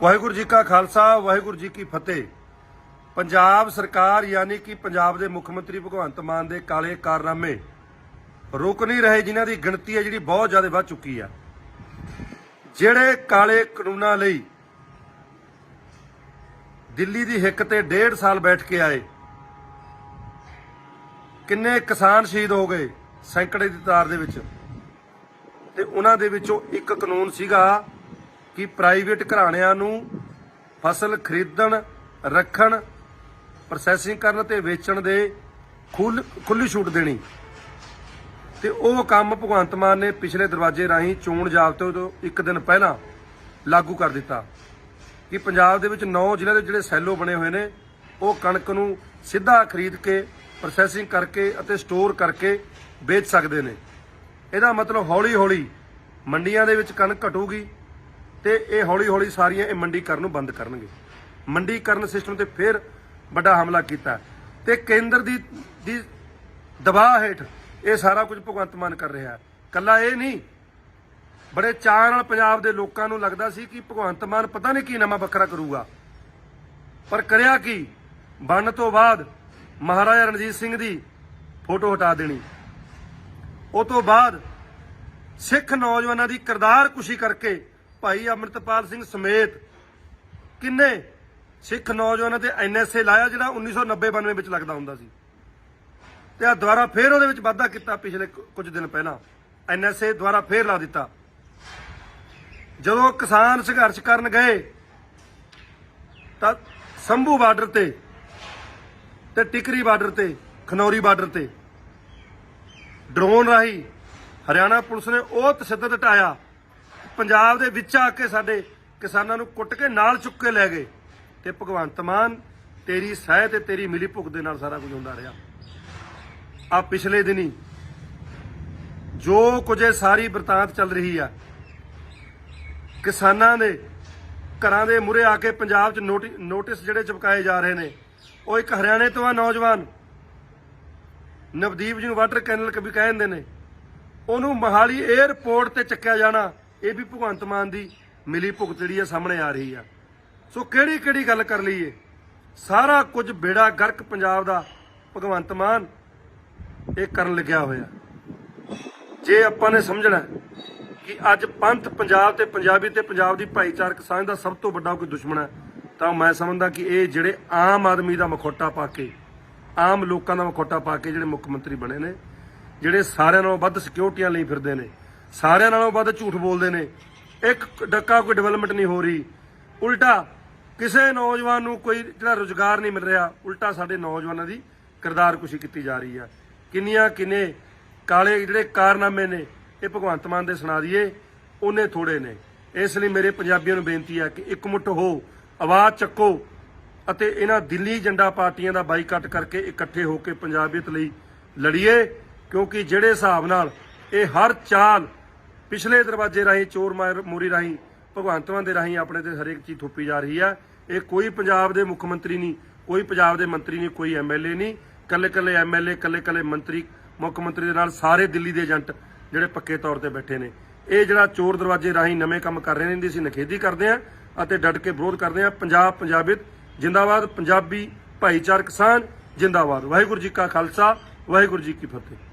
ਵਾਹਿਗੁਰੂ ਜੀ ਕਾ ਖਾਲਸਾ, ਵਾਹਿਗੁਰੂ ਜੀ ਕੀ ਫਤਿਹ। ਪੰਜਾਬ ਸਰਕਾਰ ਯਾਨੀ ਕਿ ਪੰਜਾਬ ਦੇ ਮੁੱਖ ਮੰਤਰੀ ਭਗਵੰਤ ਮਾਨ ਦੇ ਕਾਲੇ ਕਾਰਨਾਮੇ ਰੁਕ ਨਹੀਂ ਰਹੇ, ਜਿਨ੍ਹਾਂ ਦੀ ਗਿਣਤੀ ਹੈ ਜਿਹੜੀ ਬਹੁਤ ਜ਼ਿਆਦਾ ਵੱਧ ਚੁੱਕੀ ਆ। ਜਿਹੜੇ ਕਾਲੇ ਕਾਨੂੰਨਾਂ ਲਈ ਦਿੱਲੀ ਦੀ ਹਿੱਕ ਤੇ ਡੇਢ ਸਾਲ ਬੈਠ ਕੇ ਆਏ, ਕਿੰਨੇ ਕਿਸਾਨ ਸ਼ਹੀਦ ਹੋ ਗਏ ਸੈਂਕੜੇ ਦੀ ਤਾਰ ਦੇ ਵਿੱਚ, ਤੇ ਉਹਨਾਂ ਦੇ ਵਿੱਚੋਂ ਇੱਕ ਕਾਨੂੰਨ ਸੀਗਾ ਕਿ ਪ੍ਰਾਈਵੇਟ ਘਰਾਣਿਆਂ ਨੂੰ ਫਸਲ ਖਰੀਦਣ, ਰੱਖਣ ਪ੍ਰੋਸੈਸਿੰਗ ਕਰਨ ਤੇ ਵੇਚਣ ਦੇ ਖੁੱਲ, ਖੁੱਲੀ ਛੂਟ ਦੇਣੀ। ਤੇ ਉਹ ਕੰਮ ਭਗਵੰਤ ਮਾਨ ਨੇ ਪਿਛਲੇ ਦਰਵਾਜ਼ੇ ਰਾਹੀਂ ਚੋਣ ਜਾਬਤੇ ਤੋਂ ਇੱਕ ਦਿਨ ਪਹਿਲਾਂ ਲਾਗੂ ਕਰ ਦਿੱਤਾ ਕਿ ਪੰਜਾਬ ਦੇ ਵਿੱਚ 9 ਜ਼ਿਲ੍ਹਿਆਂ ਦੇ ਜਿਹੜੇ ਸੈਲੋ ਬਣੇ ਹੋਏ ਨੇ, ਉਹ ਕਣਕ ਨੂੰ ਸਿੱਧਾ ਖਰੀਦ ਕੇ ਪ੍ਰੋਸੈਸਿੰਗ ਕਰਕੇ ਅਤੇ ਸਟੋਰ ਕਰਕੇ ਵੇਚ ਸਕਦੇ ਨੇ। ਇਹਦਾ ਮਤਲਬ ਹੌਲੀ-ਹੌਲੀ ਮੰਡੀਆਂ ਦੇ ਵਿੱਚ ਕਣਕ ਘਟੂਗੀ ਤੇ ਇਹ ਹੌਲੀ-ਹੌਲੀ ਸਾਰੀਆਂ ਇਹ ਮੰਡੀਕਰਨ ਨੂੰ ਬੰਦ ਕਰਨਗੇ। ਮੰਡੀਕਰਨ ਸਿਸਟਮ ਤੇ ਫਿਰ ਵੱਡਾ ਹਮਲਾ ਕੀਤਾ। ਤੇ ਕੇਂਦਰ ਦੀ ਦੀ ਦਬਾਅ ਹੇਠ ਇਹ ਸਾਰਾ ਕੁਝ ਭਗਵੰਤ ਮਾਨ ਕਰ ਰਿਹਾ। ਹੈ ਕੱਲਾ ਇਹ ਨਹੀਂ, ਬੜੇ ਚਾਅ ਨਾਲ ਪੰਜਾਬ ਦੇ ਲੋਕਾਂ ਨੂੰ ਲੱਗਦਾ ਸੀ ਕਿ ਭਗਵੰਤ ਮਾਨ ਪਤਾ ਨਹੀਂ ਕੀ ਨਵਾਂ ਵੱਖਰਾ ਕਰੂਗਾ। ਪਰ ਕਰਿਆ ਕੀ? ਬਣਨ ਤੋਂ ਬਾਅਦ ਮਹਾਰਾਜਾ ਰਣਜੀਤ ਸਿੰਘ ਦੀ ਫੋਟੋ ਹਟਾ ਦੇਣੀ। ਉਹ ਤੋਂ ਬਾਅਦ ਸਿੱਖ ਨੌਜਵਾਨਾਂ ਦੀ ਕਿਰਦਾਰ ਕੁਸ਼ੀ ਕਰਕੇ ਭਾਈ ਅਮਰਿਤਪਾਲ ਸਿੰਘ ਸਮੇਤ ਕਿੰਨੇ ਸਿੱਖ ਨੌਜਵਾਨਾਂ ਤੇ ਐਨਐਸਏ ਲਾਇਆ ਜਿਹੜਾ 1990-92 ਵਿੱਚ ਲੱਗਦਾ ਹੁੰਦਾ ਸੀ। ਤੇ ਆ ਦੁਆਰਾ ਫੇਰ ਉਹਦੇ ਵਿੱਚ ਵਾਧਾ ਕੀਤਾ ਪਿਛਲੇ ਕੁਝ ਦਿਨ ਪਹਿਲਾਂ। ਐਨਐਸਏ ਦੁਆਰਾ ਫੇਰ ਲਾ ਦਿੱਤਾ। ਜਦੋਂ ਕਿਸਾਨ ਸੰਘਰਸ਼ ਕਰਨ ਗਏ, ਤਾਂ ਸੰਭੂ ਬਾਰਡਰ ਤੇ ਤੇ ਟਿਕਰੀ ਬਾਰਡਰ ਤੇ, ਖਨੌਰੀ ਬਾਰਡਰ ਤੇ ਡਰੋਨ ਰਾਹੀਂ ਹਰਿਆਣਾ ਪੁਲਿਸ ਨੇ ਉਹ ਤਸ਼ੱਦਦ ਹਟਾਇਆ। ਪੰਜਾਬ ਦੇ ਵਿੱਚ ਆ ਕੇ ਸਾਡੇ ਕਿਸਾਨਾਂ ਨੂੰ ਕੁੱਟ ਕੇ ਨਾਲ ਚੁੱਕ ਕੇ ਲੈ ਗਏ। ਤੇ ਭਗਵੰਤ ਮਾਨ, ਤੇਰੀ ਸਹਿ ਤੇ ਤੇਰੀ ਮਿਲੀ ਭੁਗਤ ਦੇ ਨਾਲ ਸਾਰਾ ਕੁਝ ਹੁੰਦਾ ਰਿਹਾ। ਆ ਪਿਛਲੇ ਦਿਨੀ ਜੋ ਕੁਝ ਇਹ ਸਾਰੀ ਬਰਤਾਂਤ ਚੱਲ ਰਹੀ ਆ, ਕਿਸਾਨਾਂ ਦੇ ਘਰਾਂ ਦੇ ਮੂਹਰੇ ਆ ਕੇ ਪੰਜਾਬ 'ਚ ਨੋਟਿ- ਨੋਟਿਸ ਜਿਹੜੇ ਚਪਕਾਏ ਜਾ ਰਹੇ ਨੇ, ਉਹ ਇੱਕ ਹਰਿਆਣੇ ਤੋਂ ਆ ਨੌਜਵਾਨ ਨਵਦੀਪ ਜੀ ਨੂੰ ਵਾਟਰ ਕੈਨਲ ਕਵੀ ਕਹਿੰਦੇ ਨੇ, ਉਹਨੂੰ ਮਹਾਲੀ 에ਅਰਪੋਰਟ ਤੇ ਚੱਕਿਆ ਜਾਣਾ ਇਹ ਵੀ ਭਗਵੰਤ ਮਾਨ ਦੀ ਮਿਲੀ ਭੁਗਤ ਜਿਹੜੀ ਆ ਸਾਹਮਣੇ ਆ ਰਹੀ ਆ। ਸੋ ਕਿਹੜੀ ਕਿਹੜੀ ਗੱਲ ਕਰ ਲਈਏ? ਸਾਰਾ ਕੁਝ ਬੇੜਾ ਗਰਕ ਪੰਜਾਬ ਦਾ ਭਗਵੰਤ ਮਾਨ ਇਹ ਕਰਨ ਲੱਗਿਆ ਹੋਇਆ। ਜੇ ਆਪਾਂ ਨੇ ਸਮਝਣਾ ਕਿ ਅੱਜ ਪੰਥ ਪੰਜਾਬ ਤੇ ਪੰਜਾਬੀ ਤੇ ਪੰਜਾਬ ਦੀ ਭਾਈਚਾਰਕ ਸਾਂਝ ਦਾ ਸਭ ਤੋਂ ਵੱਡਾ ਕੋਈ ਦੁਸ਼ਮਣ ਹੈ ਤਾਂ ਮੈਂ ਸਮਝਦਾ ਕਿ ਇਹ ਜਿਹੜੇ ਆਮ ਆਦਮੀ ਦਾ ਮਖੌਟਾ ਪਾ ਕੇ, ਆਮ ਲੋਕਾਂ ਦਾ ਮਖੌਟਾ ਪਾ ਕੇ ਜਿਹੜੇ ਮੁੱਖ ਮੰਤਰੀ ਬਣੇ ਨੇ, ਜਿਹੜੇ ਸਾਰਿਆਂ ਨਾਲੋਂ ਵੱਧ ਸਿਕਿਉਰਟੀਆਂ ਲਈ ਫਿਰਦੇ ਨੇ ਸਾਰਿਆਂ ਨਾਲੋਂ ਵੱਧ ਝੂਠ ਬੋਲਦੇ ਨੇ। ਇੱਕ ਡੱਕਾ ਕੋਈ ਡਿਵੈਲਪਮੈਂਟ ਨਹੀਂ ਹੋ ਰਹੀ। ਉਲਟਾ ਕਿਸੇ ਨੌਜਵਾਨ ਨੂੰ ਕੋਈ ਜਿਹੜਾ ਰੋਜ਼ਗਾਰ ਨਹੀਂ ਮਿਲ ਰਿਹਾ, ਉਲਟਾ ਸਾਡੇ ਨੌਜਵਾਨਾਂ ਦੀ ਕਿਰਦਾਰਕੁਸ਼ੀ ਕੀਤੀ ਜਾ ਰਹੀ ਆ। ਕਿੰਨੀਆਂ ਕਿੰਨੇ ਕਾਲੇ ਜਿਹੜੇ ਕਾਰਨਾਮੇ ਨੇ, ਇਹ ਭਗਵੰਤ ਮਾਨ ਦੇ ਸੁਣਾ ਦਈਏ, ਉਹਨੇ ਥੋੜੇ ਨੇ। ਇਸ ਲਈ ਮੇਰੇ ਪੰਜਾਬੀਆਂ ਨੂੰ ਬੇਨਤੀ ਹੈ ਕਿ ਇਕਮੁੱਠ ਹੋ, ਆਵਾਜ਼ ਚੱਕੋ ਅਤੇ ਇਹਨਾਂ ਦਿੱਲੀ ਜੰਡਾ ਪਾਰਟੀਆਂ ਦਾ ਬਾਈਕਾਟ ਕਰਕੇ ਇਕੱਠੇ ਹੋ ਕੇ ਪੰਜਾਬੀਅਤ ਲਈ ਲੜੀਏ, ਕਿਉਂਕਿ ਜਿਹੜੇ ਹਿਸਾਬ ਨਾਲ ਇਹ ਹਰ ਚਾਲ ਪਿਛਲੇ ਦਰਵਾਜ਼ੇ ਰਾਹੀਂ, ਚੋਰ ਮੋਰੀ ਰਾਹੀਂ, ਭਗਵੰਤ ਮਾਨ ਦੇ ਰਾਹੀਂ ਆਪਣੇ ਤੇ ਹਰੇਕ ਚੀਜ਼ ਥੋਪੀ ਜਾ ਰਹੀ ਹੈ ਇਹ ਕੋਈ ਪੰਜਾਬ ਦੇ ਮੁੱਖ ਮੰਤਰੀ ਨਹੀਂ, ਕੋਈ ਪੰਜਾਬ ਦੇ ਮੰਤਰੀ ਨਹੀਂ, ਕੋਈ ਐਮਐਲਏ ਨਹੀਂ। ਕੱਲੇ ਕੱਲੇ ਐਮਐਲਏ ਕੱਲੇ ਕੱਲੇ ਮੰਤਰੀ, ਮੁੱਖ ਮੰਤਰੀ ਦੇ ਨਾਲ ਸਾਰੇ ਦਿੱਲੀ ਦੇ ਏਜੰਟ ਜਿਹੜੇ ਪੱਕੇ ਤੌਰ ਤੇ ਬੈਠੇ ਨੇ। ਇਹ ਜਿਹੜਾ ਚੋਰ ਦਰਵਾਜ਼ੇ ਰਾਹੀਂ ਨਵੇਂ ਕੰਮ ਕਰ ਰਹੇ ਨੇ, ਇਹਦੀ ਅਸੀਂ ਨਖੇਦੀ ਕਰਦੇ ਹਾਂ ਅਤੇ ਡਟ ਕੇ ਵਿਰੋਧ ਕਰਦੇ ਹਾਂ। ਪੰਜਾਬ ਪੰਜਾਬੀਅਤ ਜਿੰਦਾਬਾਦ, ਪੰਜਾਬੀ ਭਾਈਚਾਰਕ ਸਾਂਝ ਜਿੰਦਾਬਾਦ। ਵਾਹਿਗੁਰੂ ਜੀ ਕਾ ਖਾਲਸਾ, ਵਾਹਿਗੁਰੂ ਜੀ ਕੀ ਫਤਿਹ।